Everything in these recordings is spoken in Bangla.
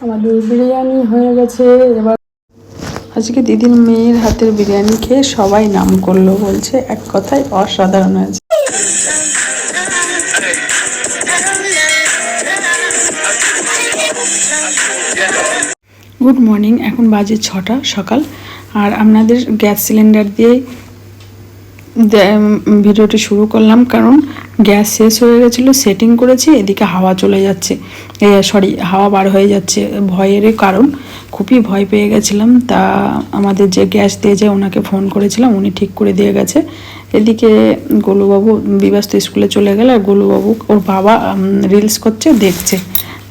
আমাদের বিরিয়ানি হয়ে গেছে এবার আজকে দিদির মেয়ের হাতের বিরিয়ানি খেয়ে সবাই নাম করল বলছে এক কথায় অসাধারণ হয়েছে। গুড মর্নিং এখন বাজে ছটা সকাল আর আপনাদের গ্যাস সিলিন্ডার দিয়েই দে- উম, ভিডিওটি শুরু করলাম কারণ গ্যাস শেষ হয়ে গেছিল সেটিং করেছি এদিকে হাওয়া চলে যাচ্ছে। সরি হাওয়া বার হয়ে যাচ্ছে। ভয়েরই কারণ খুবই ভয় পেয়ে গেছিলাম। তা আমাদের যে গ্যাস দিয়ে যায় ওনাকে ফোন করেছিলাম উনি ঠিক করে দিয়ে গেছে। এদিকে গোলুবাবু বিবাস্ত স্কুলে চলে গেলে আর গোলুবাবু ওর বাবা রিলস করছে দেখছে।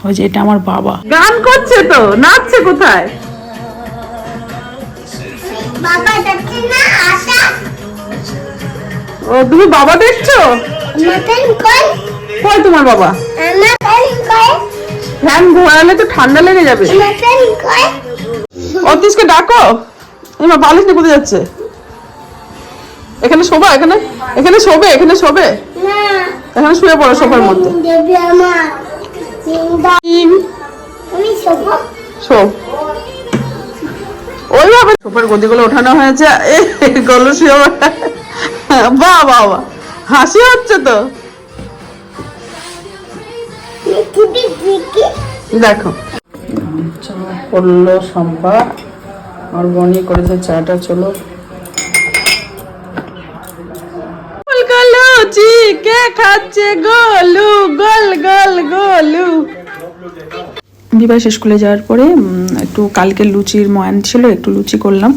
ওই যে এটা আমার বাবা। গান করছে তো নাচছে কোথায়? বাবা না? ও তুমি বাবা দেখছ? কই তোমার বাবা? ফ্যান ঘোরালে তো ঠান্ডা লেগে যাবে। অতীশকে ডাকো। এমা বালিশ নিয়ে কোথায় যাচ্ছে? এখানে শোবা এখানে? এখানে শোবে এখানে শোবে? এখানে শুয়ে পড়ো সোফার মধ্যে। ওইভাবে সোফার গদিগুলো ওঠানো হয়েছে। এই গলো শুয়ে বাহ বাহ হাসি হচ্ছে তো। দেখো। করল আর বনি করেছে চাটা চলো। লুচি কে খাচ্ছে গোলু গোল গোল গোলু। বিবাস স্কুলে যাওয়ার পরে একটু কালকে লুচির ময়ান ছিল একটু লুচি করলাম।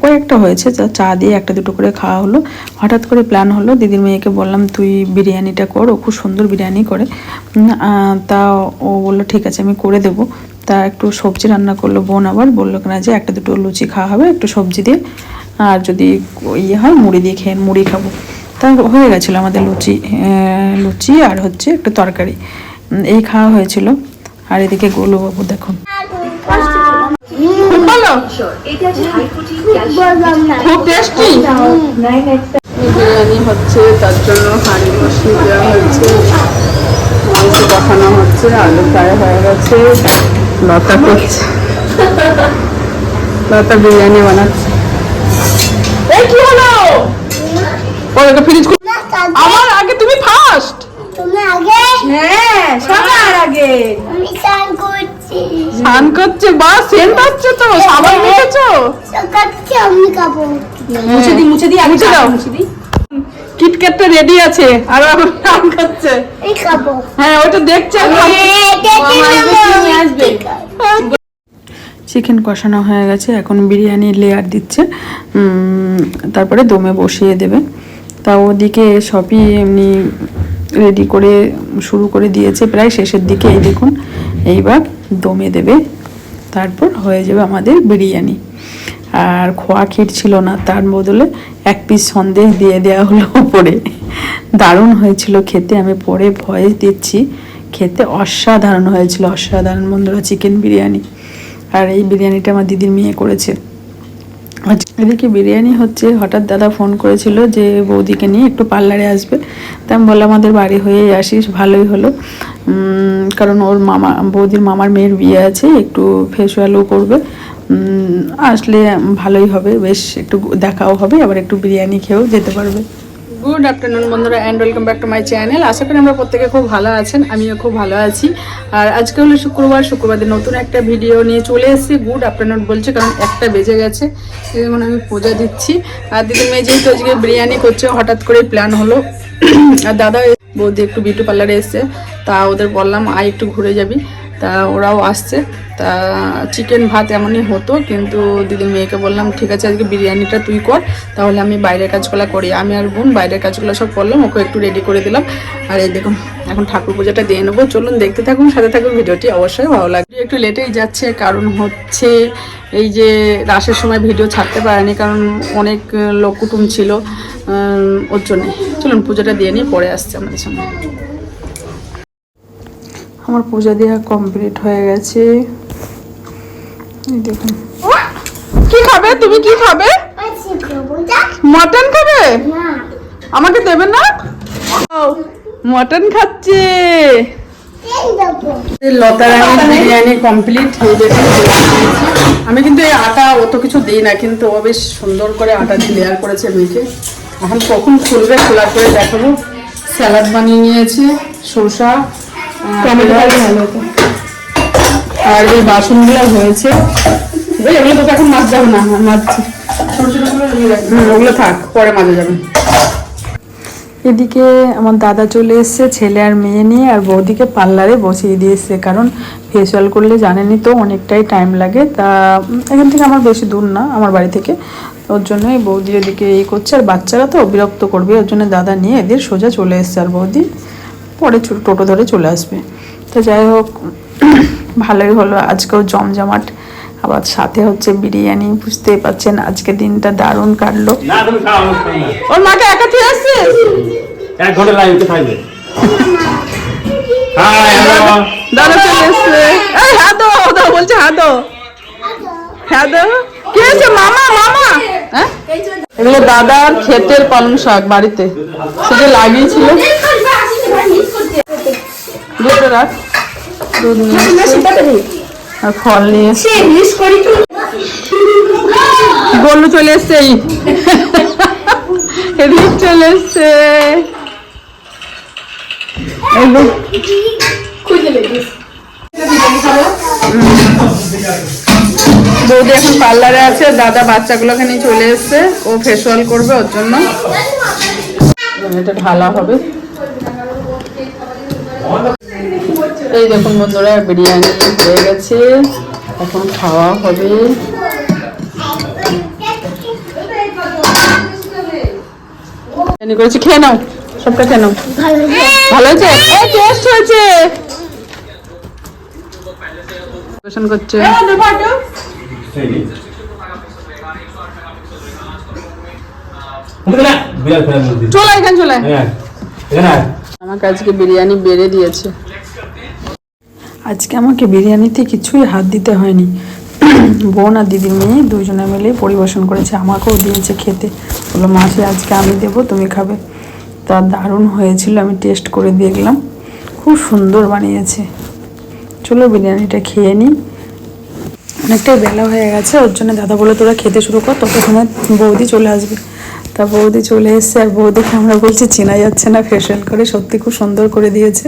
কয়েকটা হয়েছে, যা চা দিয়ে একটা দুটো করে খাওয়া হলো। হঠাৎ করে প্ল্যান হলো, দিদির মেয়েকে বললাম, তুই বিরিয়ানিটা কর, ও খুব সুন্দর বিরিয়ানি করে। তা ও বলল, ঠিক আছে, আমি করে দেবো। তা একটু সবজি রান্না করল বোন আবার, বলল কিনা যে, একটা দুটো লুচি খাওয়া হবে, একটু সবজি দিয়ে, আর যদি ইয়ে হয়, মুড়ি দিয়ে খেয়ে, মুড়ি খাব। তা হয়ে গেছিল আমাদের লুচি লুচি আর হচ্ছে একটু তরকারি। এই খাওয়া হয়েছিল। আর এদিকে গোলুবাবু দেখুন খুব টেস্টি বিরিয়ানি হচ্ছে তার জন্য হাঁড়ি বসিয়ে দেওয়া হচ্ছে। মাংস বসানো হচ্ছে আলু ফ্রাই হয়ে গেছে। লতা করছে লতা বিরিয়ানি বানাচ্ছে। এই কি হলো? ও ফ্রিজ আমার আগে তুমি ফার্স্ট তুমি আগে? হ্যাঁ সবার আগে। স্নান করছে বা সেন্ট আসছে তো সাবান মেখেছো? মুছে দি মুছে দি মুছে দাও। কিটক্যাটটা রেডি আছে আর এখন স্নান করছে। হ্যাঁ ওটা দেখছে চিকেন কষানো হয়ে গেছে এখন বিরিয়ানি লেয়ার দিচ্ছে। তারপরে দমে বসিয়ে দেবে। তা ওদিকে সবই এমনি রেডি করে শুরু করে দিয়েছে প্রায় শেষের দিকে এই দেখুন। এইবার দমে দেবে। তারপর হয়ে যাবে আমাদের বিরিয়ানি। আর খোয়া ক্ষীর ছিল না, তার বদলে এক পিস সন্দেশ দিয়ে দেওয়া হলো উপরে। দারুণ হয়েছিল খেতে, আমি পরে ভয়েস দিচ্ছি। খেতে অসাধারণ হয়েছিল, অসাধারণ বন্ধুরা চিকেন বিরিয়ানি। আর এই বিরিয়ানিটা আমার দিদির মেয়ে করেছে। এদিকে বিরিয়ানি হচ্ছে, হঠাৎ দাদা ফোন করেছিল যে বৌদিকে নিয়ে একটু পার্লারে আসবে। তা আমি বললাম, আমাদের বাড়ি হয়েই আসিস, ভালোই হলো। কারণ ওর মামা, বৌদির মামার মেয়ের বিয়ে আছে, একটু ফেসওয়ালও করবে। আসলে ভালোই হবে, বেশ একটু দেখাও হবে, আবার একটু বিরিয়ানি খেয়েও যেতে পারবে। গুড আফটারনুন বন্ধুরা and welcome back to my channel আশা করি আমরা প্রত্যেকে খুব ভালো আছেন, আমিও খুব ভালো আছি। আর আজকে হলো শুক্রবার, শুক্রবারের নতুন একটা ভিডিও নিয়ে চলে এসেছি। গুড আফটারনুন বলছে, কারণ একটা বেজে গেছে যেমন আমি পূজা দিচ্ছি। আর দিদি মেয়ে যেহেতু আজকে বিরিয়ানি করছে, হঠাৎ করে প্ল্যান হলো। আর দাদা, বৌদি একটু বিউটি পার্লারে এসছে, তা ওদের বললাম, আয় একটু ঘুরে যাবি। তা ওরাও আসছে। তা চিকেন ভাত এমনই হতো, কিন্তু দিদির মেয়েকে বললাম, ঠিক আছে, আজকে বিরিয়ানিটা তুই কর, তাহলে আমি বাইরের কাজগুলো করি। আমি আর বোন বাইরের কাজগুলো সব করলাম, ওকে একটু রেডি করে দিলাম। আর এই দেখুন, এখন ঠাকুর পূজাটা দিয়ে নেব। চলুন দেখতে থাকুন, সাথে থাকুন, ভিডিওটি অবশ্যই ভালো লাগবে। একটু লেটেই যাচ্ছে, কারণ হচ্ছে এই যে রাসের সময় ভিডিও ছাড়তে পারেনি, কারণ অনেক লোক কুটুম ছিল ওর জন্যে। চলুন, পুজোটা দিয়ে নিয়ে পরে আসছে আমাদের সঙ্গে আমার পূজা দেওয়া কমপ্লিট হয়ে গেছে। দেখুন। কি খাবে? তুমি কি খাবে? মটন খাবে? আমাকে দেবে না? মটন খাচ্ছে। লতা রানী বিরিয়ানি কমপ্লিট আমি কিন্তু এই আটা অত কিছু দিই না কিন্তু ও বেশ সুন্দর করে আটা দিয়ে লেয়ার করেছে মেখে এখন কখন খুলবে খোলার করে দেখাবো। স্যালাড বানিয়ে নিয়েছে শসা। আর এই বাসনগুলো হয়েছে। এগুলো এখন মাছ যাবে না মাছ ওগুলো থাক পরে মাজা যাবে। এদিকে আমার দাদা চলে এসেছে ছেলে আর মেয়ে নিয়ে আর বৌদিকে পার্লারে বসিয়ে দিয়েছে কারণ ফেসিয়াল করলে জানেনই তো অনেকটাই টাইম লাগে। তা এখান থেকে আমার বেশি দূর না আমার বাড়ি থেকে। ওর জন্যই বৌদি ওদিকে এই করছে আর বাচ্চারা তো বিরক্ত করবে ওর জন্য দাদা নিয়ে এদের সোজা চলে এসছে আর বৌদি। পরে টোটো ধরে চলে আসবে। তো যাই হোক ভালোই হলো। আজকেও জমজমাট। আবার সাথে হচ্ছে বিরিয়ানি বুঝতেই পারছেন আজকে দিনটা দারুণ কাটলো। ওর মাকে একা তুই আসছিস? এক ঘণ্টা লাইনতে থাকবে। দাদা চলে এসছে। এই বলছে হ্যাঁ দো হ্যাঁ কি হয়েছে মামা মামা? হ্যাঁ? এগুলো দাদার ক্ষেতের পালং শাক বাড়িতে। সে যে লাগিয়েছিল। দুটো রাখ দুধ আর ফল নিয়ে। গলু চলে এসছে এদিক চলে এসছে বৌদি এখন পার্লারে আছে দাদা বাচ্চাগুলোকে নিয়ে চলে এসছে ও ফেসিয়াল করবে ওর জন্য এটা ঢালা হবে এই দেখুন বন্ধুরা বিরিয়ানি হয়ে গেছে। এখন খাওয়া হবে। বিরিয়ানি করেছি খেয়ে নাও সবটা খেয়ে নাও। ভালো হয়েছে? এই টেস্ট হয়েছে। পরিবেশন করছে। না বিড়াল ফেরার মধ্যে চলে এখানে চলে হ্যাঁ। আমাকে আজকে বিরিয়ানি বেড়ে দিয়েছে। আজকে আমাকে বিরিয়ানিতে কিছুই হাত দিতে হয়নি। বোন আর দিদির মেয়ে দুজনে মিলে পরিবেশন করেছে, আমাকেও দিয়েছে খেতে। বলল, মাসি, আজকে আমি দেবো, তুমি খাবে। তা দারুণ হয়েছিল, আমি টেস্ট করে দেখলাম। খুব সুন্দর বানিয়েছে। চলো বিরিয়ানিটা খেয়ে নিই। অনেকটাই বেলা হয়ে গেছে, ওর জন্য দাদা বলে তোরা খেতে শুরু কর, ততক্ষণে বৌদি চলে আসবে। তা বৌদি চলে এসছে আর বৌদিকে আমরা বলছি চেনা যাচ্ছে না ফেশিয়াল করে, সত্যি খুব সুন্দর করে দিয়েছে।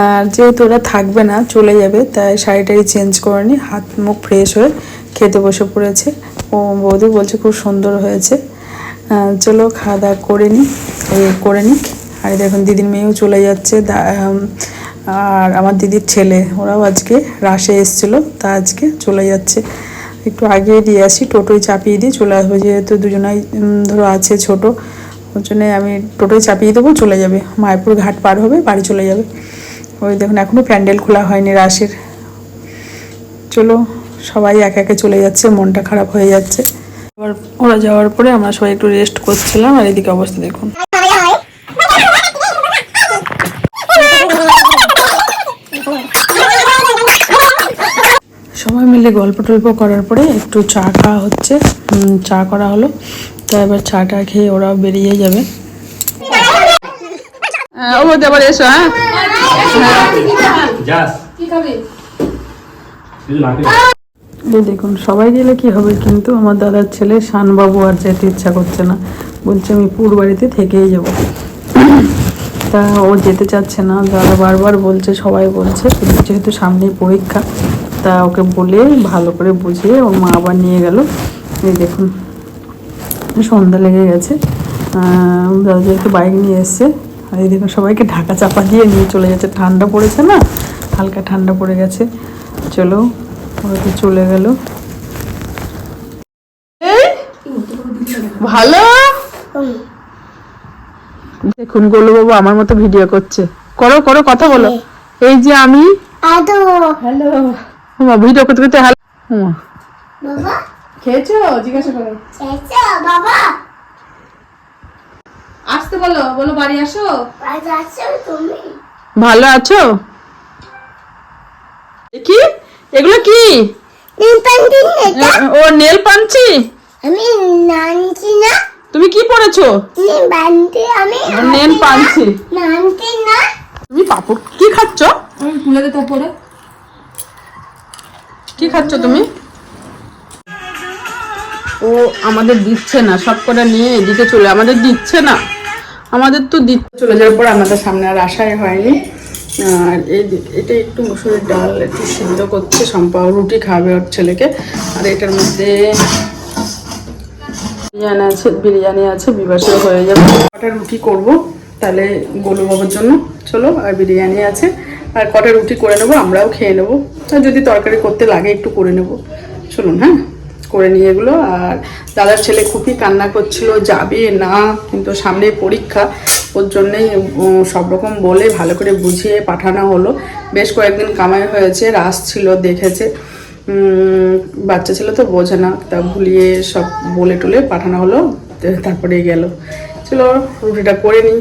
আর যেহেতু ওরা থাকবে না, চলে যাবে, তাই শাড়িটারি চেঞ্জ করে নি, হাত মুখ ফ্রেশ হয়ে খেতে বসে পড়েছে। ও বৌদি বলছে খুব সুন্দর হয়েছে। চলো খাওয়া দাওয়া করে এই করে নিক। আর দেখুন, দিদির মেয়েও চলে যাচ্ছে আর আমার দিদির ছেলে, ওরাও আজকে রাশে এসেছিল, তা আজকে চলে যাচ্ছে। একটু আগে দিয়ে আসি, টোটোয় চাপিয়ে দিয়ে চলে আসব, যেহেতু দুজনাই ধরো আছে ছোট, ওর জন্যে আমি টোটোয় চাপিয়ে দেবো, চলে যাবে। মায়াপুর ঘাট পার হবে, বাড়ি চলে যাবে। ওই দেখুন এখনও প্যান্ডেল খোলা হয়নি রাশের চলো, সবাই একে একে চলে যাচ্ছে, মনটা খারাপ হয়ে যাচ্ছে। এবার ওরা যাওয়ার পরে আমরা সবাই একটু রেস্ট করছিলাম, আর এদিকে অবস্থা দেখুন সবাই মিলে গল্প টল্প করার পরে একটু চা খাওয়া হচ্ছে। চা করা হলো। তো এবার চাটা খেয়ে ওরা বেরিয়ে যাবে। ও আবার এসো হ্যাঁ। দেখুন সবাই গেলে কি হবে কিন্তু আমার দাদার ছেলে শানবাবু আর যেতে ইচ্ছা করছে না। বলছে আমি পুর বাড়িতে থেকেই যাব। তা ও যেতে চাচ্ছে না দাদা বারবার বলছে সবাই বলছে কিন্তু যেহেতু সামনেই পরীক্ষা তা ওকে বলে ভালো করে বুঝিয়ে ওর মা আবার নিয়ে গেল। এই দেখুন সন্ধ্যা লেগে গেছে। দাদা যেহেতু বাইক নিয়ে এসছে। আর এই দেখুন সবাইকে ঢাকা চাপা দিয়ে নিয়ে চলে যাচ্ছে। ঠান্ডা পড়েছে না? হালকা ঠান্ডা পড়ে গেছে। চলো ওরা তো চলে গেল। ভালো? দেখুন গোলু বাবু আমার মতো ভিডিও করছে। করো করো কথা বলো। এই যে আমি। ভিডিও করতে করতে হ্যালো। বাবা। খেয়েছো? জিজ্ঞাসা করো। বাবা। আসতে বলো। বলো বাড়ি আসো? আজ তুমি। ভালো আছো? কি এগুলো কি? নীল ও নেল পাঞ্চি? আমি নানছি না? তুমি কি পাঞ্চি তুমি পাপড় কি খাচ্ছ? তুলে দে তারপরে খাচ্ছ তুমি? ও আমাদের দিচ্ছে না সব কটা নিয়ে এদিকে চলে আমাদের দিচ্ছে না। আমাদের তো দিচ্ছে চলে যাওয়ার পর আমাদের সামনে আর আশাই হয়নি। আর এই দিক- এটা একটু মুসুরির ডাল একটু সিদ্ধ করছে সম্পা রুটি খাবে ওর ছেলেকে। আর এটার মধ্যে বিরিয়ানি আছে বিরিয়ানি আছে বিবাসে হয়ে যাবে। কটা রুটি করব, তাহলে গোলু বাবার জন্য। চলো, আর বিরিয়ানি আছে। আর কটা রুটি করে নেব, আমরাও খেয়ে নেব। আর যদি তরকারি করতে লাগে, একটু করে নেব। চলুন হ্যাঁ? করে নিয়ে এগুলো। আর দাদার ছেলে খুবই কান্না করছিল, যাবে না। কিন্তু সামনে পরীক্ষা, ওর জন্যেই সব রকম বলে ভালো করে বুঝিয়ে পাঠানো হলো। বেশ কয়েকদিন কামাই হয়েছে রাস ছিল, দেখেছে। বাচ্চা ছিল তো বোঝে না, তা ভুলিয়ে সব বলে টুলে পাঠানো হলো তারপরে গেল। চলো, রুটিটা করে নিই।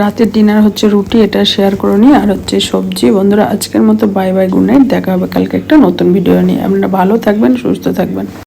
রাতের ডিনার হচ্ছে রুটি, এটা শেয়ার করে নিই, আর হচ্ছে সবজি। বন্ধুরা, আজকের মতো বাই বাই গুড নাইট দেখা হবে কালকে একটা নতুন ভিডিও নিয়ে। আপনারা ভালো থাকবেন, সুস্থ থাকবেন।